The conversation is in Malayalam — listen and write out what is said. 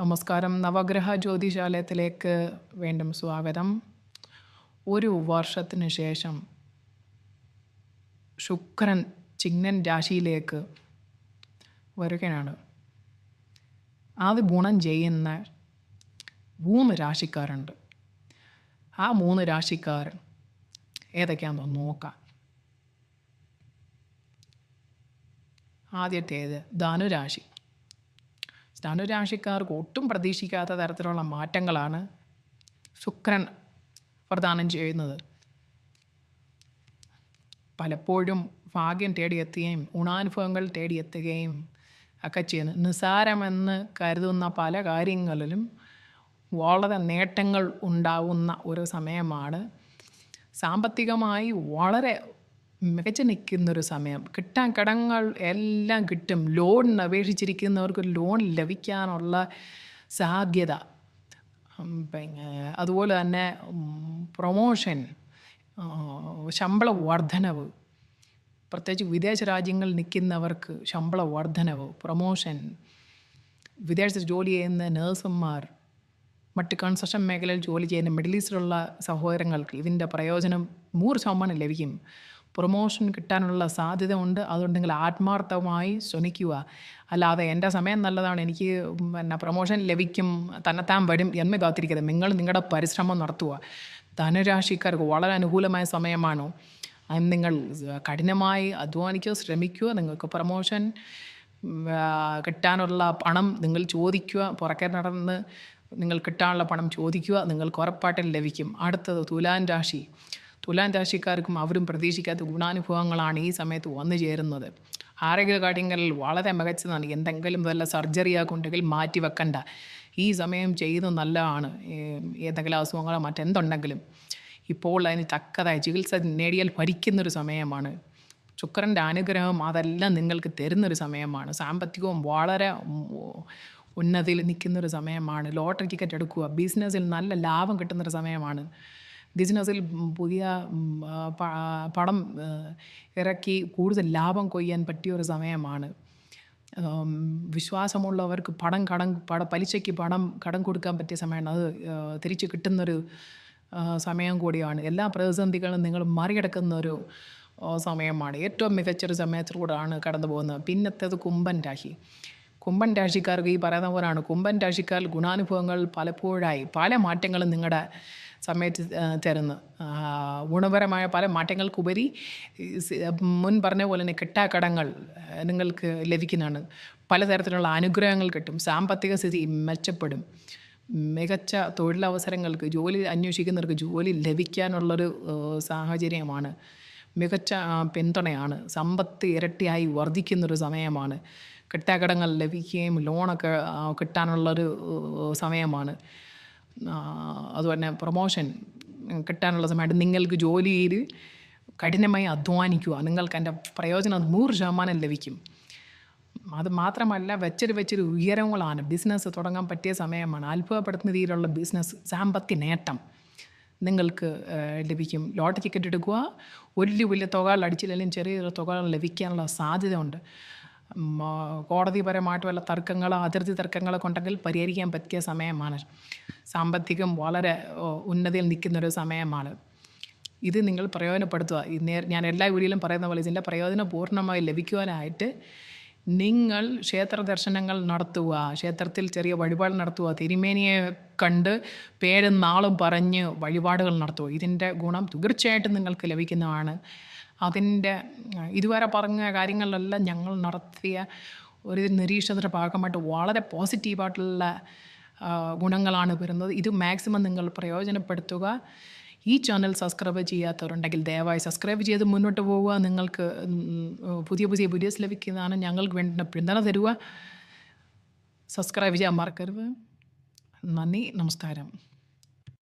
നമസ്കാരം. നവഗ്രഹ ജ്യോതിശാലയത്തിലേക്ക് വീണ്ടും സ്വാഗതം. ഒരു വർഷത്തിന് ശേഷം ശുക്രൻ ചിഹ്നൻ രാശിയിലേക്ക് വരികയാണ്. അത് ഗുണം ചെയ്യുന്ന മൂന്ന് രാശിക്കാരുണ്ട്. ആ മൂന്ന് രാശിക്കാർ ഏതൊക്കെയാണെന്ന് നോക്കാം. ആദ്യത്തേത് ധനുരാശി. ധനുരാശിക്കാർക്ക് ഒട്ടും പ്രതീക്ഷിക്കാത്ത തരത്തിലുള്ള മാറ്റങ്ങളാണ് ശുക്രൻ പ്രദാനം ചെയ്യുന്നത്. പലപ്പോഴും ഭാഗ്യം തേടിയെത്തുകയും ഗുണാനുഭവങ്ങൾ തേടിയെത്തുകയും ഒക്കെ ചെയ്യുന്നു. നിസാരമെന്ന് കരുതുന്ന പല കാര്യങ്ങളിലും വളരെ നേട്ടങ്ങൾ ഉണ്ടാവുന്ന ഒരു സമയമാണ്. സാമ്പത്തികമായി വളരെ മികച്ചു നിൽക്കുന്നൊരു സമയം. കിട്ടാൻ കടങ്ങൾ എല്ലാം കിട്ടും. ലോണിന് അപേക്ഷിച്ചിരിക്കുന്നവർക്ക് ലോൺ ലഭിക്കാനുള്ള സാധ്യത. പിന്നെ അതുപോലെ തന്നെ പ്രൊമോഷൻ ശമ്പള വർധനവ്. പ്രത്യേകിച്ച് വിദേശ രാജ്യങ്ങളിൽ നിൽക്കുന്നവർക്ക് ശമ്പള വർധനവ് പ്രൊമോഷൻ വിദേശത്ത് ജോലി ചെയ്യുന്ന നേഴ്സുമാർ മറ്റ് കൺസ്ട്രക്ഷൻ മേഖലയിൽ ജോലി ചെയ്യുന്ന മിഡിൽ ഈസ്റ്റിലുള്ള സഹോദരങ്ങൾക്ക് ഇതിന്റെ പ്രയോജനം നൂറ് ശതമാനം ലഭിക്കും. പ്രൊമോഷൻ കിട്ടാനുള്ള സാധ്യത ഉണ്ട് അതുണ്ടെങ്കിൽ ആത്മാർത്ഥമായി ശ്രമിക്കുക. അല്ലാതെ എന്റെ സമയം നല്ലതാണ്. എനിക്ക് പിന്നെ പ്രൊമോഷൻ ലഭിക്കും തന്നെത്താൻ വരും എന്ന് കാത്തിരിക്കരുത്. നിങ്ങൾ നിങ്ങളുടെ പരിശ്രമം നടത്തുക. ധനുരാശിക്കാർക്ക് വളരെ അനുകൂലമായ സമയമാണ്? നിങ്ങൾ കഠിനമായി അധ്വാനിക്കുക ശ്രമിക്കുക. നിങ്ങൾക്ക് പ്രൊമോഷൻ കിട്ടാനുള്ള പണം നിങ്ങൾ ചോദിക്കുക. പുറക്കെ നടന്ന് നിങ്ങൾ കിട്ടാനുള്ള പണം ചോദിക്കുക. നിങ്ങൾക്ക് ഉറപ്പായിട്ടും ലഭിക്കും. അടുത്തത് തുലാൻ രാശി. തുലാൻ രാശിക്കാർക്കും അവരും പ്രതീക്ഷിക്കാത്ത ഗുണാനുഭവങ്ങളാണ് ഈ സമയത്ത് വന്നു ചേരുന്നത്. ആരോഗ്യ കാര്യങ്ങളിൽ വളരെ മികച്ചതാണ്. എന്തെങ്കിലും വല്ല സർജറിയാക്കുണ്ടെങ്കിൽ മാറ്റി വെക്കണ്ട. ഈ സമയം ചെയ്ത് നല്ലതാണ്. ഏതെങ്കിലും അസുഖങ്ങളോ മറ്റെന്തുണ്ടെങ്കിലും. ഇപ്പോൾ അതിന് തക്കതായ ചികിത്സ നേടിയാൽ ഭരിക്കുന്നൊരു സമയമാണ്. ശുക്രന്റെ അനുഗ്രഹം അതെല്ലാം നിങ്ങൾക്ക് തരുന്നൊരു സമയമാണ്. സാമ്പത്തികവും വളരെ ഉന്നതിയിൽ നിൽക്കുന്നൊരു സമയമാണ്. ലോട്ടറി ടിക്കറ്റ് എടുക്കുക ബിസിനസ്സിൽ നല്ല ലാഭം കിട്ടുന്നൊരു സമയമാണ്. ബിസിനസ്സിൽ പുതിയ പണം ഇറക്കി കൂടുതൽ ലാഭം കൊയ്യാൻ പറ്റിയ ഒരു സമയമാണ് വിശ്വാസമുള്ളവർക്ക് പണം കടം പട പലിശയ്ക്ക് പണം കടം കൊടുക്കാൻ പറ്റിയ സമയമാണ്. അത് തിരിച്ചു കിട്ടുന്നൊരു സമയം കൂടിയാണ്. എല്ലാ പ്രതിസന്ധികളും നിങ്ങൾ മറികടക്കുന്നൊരു സമയമാണ്. ഏറ്റവും മികച്ചൊരു സമയത്തിലൂടെയാണ് കടന്നു പോകുന്നത്. പിന്നത്തേത് കുംഭൻ രാശി. കുംഭൻ രാശിക്കാർക്ക് ഈ പറയുന്ന പോലാണ്. കുംഭൻ രാശിക്കാർ ഗുണാനുഭവങ്ങൾ പലപ്പോഴായി പല മാറ്റങ്ങളും നിങ്ങളുടെ സമയത്ത് തരുന്നത് തരുന്നു. ഗുണപരമായ പല മാറ്റങ്ങൾക്കുപരി മുൻ പറഞ്ഞ പോലെ തന്നെ കിട്ടാക്കടങ്ങൾ നിങ്ങൾക്ക് ലഭിക്കുന്നതാണ്. പലതരത്തിലുള്ള അനുഗ്രഹങ്ങൾ കിട്ടും. സാമ്പത്തിക സ്ഥിതി മെച്ചപ്പെടും. മികച്ച തൊഴിലവസരങ്ങൾക്ക് ജോലി അന്വേഷിക്കുന്നവർക്ക് ജോലി ലഭിക്കാനുള്ളൊരു സാഹചര്യമാണ്. മികച്ച പിന്തുണയാണ്. സമ്പത്ത് ഇരട്ടിയായി വർദ്ധിക്കുന്നൊരു സമയമാണ്. കിട്ടാക്കടങ്ങൾ ലഭിക്കുകയും ലോണൊക്കെ കിട്ടാനുള്ളൊരു സമയമാണ്. അതുപോലെ പ്രൊമോഷൻ കിട്ടാനുള്ള സമയത്ത് നിങ്ങൾക്ക് ജോലി ചെയ്ത് കഠിനമായി അധ്വാനിക്കുക. നിങ്ങൾക്ക് എന്റെ പ്രയോജനം നൂറ് ശതമാനം ലഭിക്കും. അത് മാത്രമല്ല വെച്ചൊരു വെച്ചൊരു ഉയരങ്ങളാണ്. ബിസിനസ് തുടങ്ങാൻ പറ്റിയ സമയമാണ്. അത്ഭുതപ്പെടുത്തുന്ന രീതിയിലുള്ള ബിസിനസ് സാമ്പത്തിക നേട്ടം നിങ്ങൾക്ക് ലഭിക്കും. ലോട്ടറി ടിക്കറ്റ് എടുക്കുക. വലിയ വലിയ തുകകൾ അടിച്ചില്ലെങ്കിലും ചെറിയ ചെറിയ തുകകൾ ലഭിക്കാനുള്ള സാധ്യതയുണ്ട്. ഉം, തർക്കങ്ങൾ അതിർത്തി തർക്കങ്ങളൊക്കെ ഉണ്ടെങ്കിൽ പരിഹരിക്കാൻ പറ്റിയ സമയമാണ്. സാമ്പത്തികം വളരെ ഉന്നതിയിൽ നിൽക്കുന്നൊരു സമയമാണ്. ഇത് നിങ്ങൾ പ്രയോജനപ്പെടുത്തുക. നേർ ഞാൻ എല്ലാ വീഡിയോയിലും പറയുന്ന പോലെ ഇതിന്റെ പ്രയോജനം പൂർണമായി ലഭിക്കുവാനായിട്ട് നിങ്ങൾ ക്ഷേത്ര ദർശനങ്ങൾ നടത്തുക ക്ഷേത്രത്തിൽ ചെറിയ വഴിപാട് നടത്തുക തിരുമേനിയെ കണ്ട് പേരും നാളും പറഞ്ഞ് വഴിപാടുകൾ നടത്തുക. ഇതിന്റെ ഗുണം തീർച്ചയായിട്ടും നിങ്ങൾക്ക് ലഭിക്കുന്നതാണ്. അതിന്റെ ഇതുവരെ പറഞ്ഞ കാര്യങ്ങളിലെല്ലാം ഞങ്ങൾ നടത്തിയ ഒരു നിരീക്ഷണത്തിന്റെ ഭാഗമായിട്ട് വളരെ പോസിറ്റീവായിട്ടുള്ള ഗുണങ്ങളാണ് വരുന്നത്. ഇത് മാക്സിമം നിങ്ങൾ പ്രയോജനപ്പെടുത്തുക. ഈ ചാനൽ സബ്സ്ക്രൈബ് ചെയ്യാത്തവരുണ്ടെങ്കിൽ ദയവായി സബ്സ്ക്രൈബ് ചെയ്ത് മുന്നോട്ട് പോവുക. നിങ്ങൾക്ക് പുതിയ പുതിയ വീഡിയോസ് ലഭിക്കുന്നതാണ് ഞങ്ങൾക്ക് വേണ്ട പിന്തുണ തരുക. സബ്സ്ക്രൈബ് ചെയ്യാൻ മറക്കരുത്. നന്ദി നമസ്കാരം.